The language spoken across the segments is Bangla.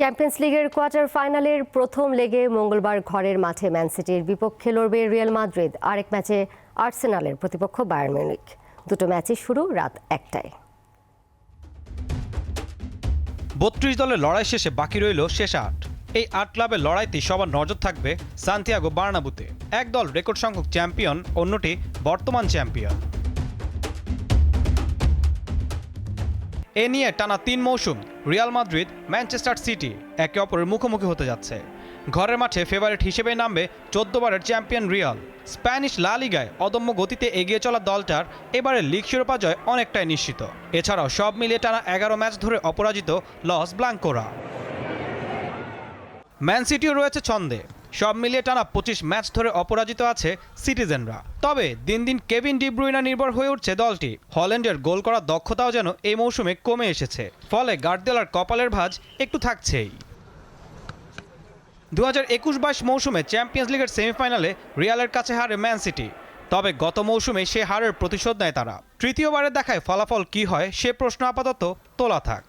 চ্যাম্পিয়ন্স লিগের কোয়ার্টার ফাইনালের প্রথম লেগে মঙ্গলবার ঘরের মাঠে ম্যান সিটির বিপক্ষে লড়বে রিয়াল মাদ্রিদ। আরেক ম্যাচে আর্সেনালের প্রতিপক্ষ বায়ার্ন মিউনিক দুটো ম্যাচই শুরু রাত একটায়। বত্রিশ দলের লড়াই শেষে বাকি রইল শেষ আট। এই আট ক্লাবের লড়াইতে সবার নজর থাকবে সান্তিয়াগো বার্নাবুতে। এক দল রেকর্ড সংখ্যক চ্যাম্পিয়ন, অন্যটি বর্তমান চ্যাম্পিয়ন। এ নিয়ে টানা তিন মৌসুম রিয়াল মাদ্রিদ, ম্যানচেস্টার সিটি একে অপরের মুখোমুখি হতে যাচ্ছে। ঘরের মাঠে ফেভারিট হিসেবে নামবে চোদ্দ বারের চ্যাম্পিয়ন রিয়াল। স্প্যানিশ লা লিগায় অদম্য গতিতে এগিয়ে চলা দলটার এবারে লিগ শিরোপা জয় অনেকটাই নিশ্চিত। এছাড়াও সব মিলিয়ে টানা এগারো ম্যাচ ধরে অপরাজিত লস ব্লাঙ্কোরা। ম্যান সিটিও রয়েছে ছন্দে। সব মিলিয়ে টানা পঁচিশ ম্যাচ ধরে অপরাজিত আছে সিটিজেনরা। তবে দিন দিন কেভিন ডিব্রুইনা নির্ভর হয়ে উঠছে দলটি। হল্যান্ডের গোল করার দক্ষতাও যেন এই মৌসুমে কমে এসেছে। ফলে গার্দিওলার কপালের ভাঁজ একটু থাকছেই। দু হাজার একুশ বাইশ মৌসুমে চ্যাম্পিয়ন্স লিগের সেমিফাইনালে রিয়ালের কাছে হারে ম্যান সিটি। তবে গত মৌসুমে সে হারের প্রতিশোধ নেয় তারা। তৃতীয়বারের দেখায় ফলাফল কি হয় সে প্রশ্ন আপাতত তোলা থাক।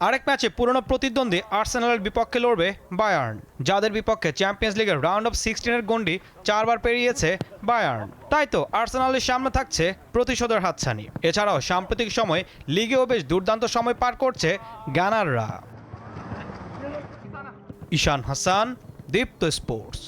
আরেক ম্যাচে পুরনো প্রতিদ্বন্দ্বী আর্সেনালের বিপক্ষে লড়বে বায়ার্ন, যাদের বিপক্ষে চ্যাম্পিয়ন্স লিগের রাউন্ড অফ সিক্সটিনের গন্ডি চারবার পেরিয়েছে বায়ার্ন। তাই তো আর্সেনালের সামনে থাকছে প্রতিশোধের হাতছানি। এছাড়াও সাম্প্রতিক সময়ে লিগেও বেশ দুর্দান্ত সময় পার করছে গানাররা ঈশান হাসান, দীপ্ত স্পোর্টস।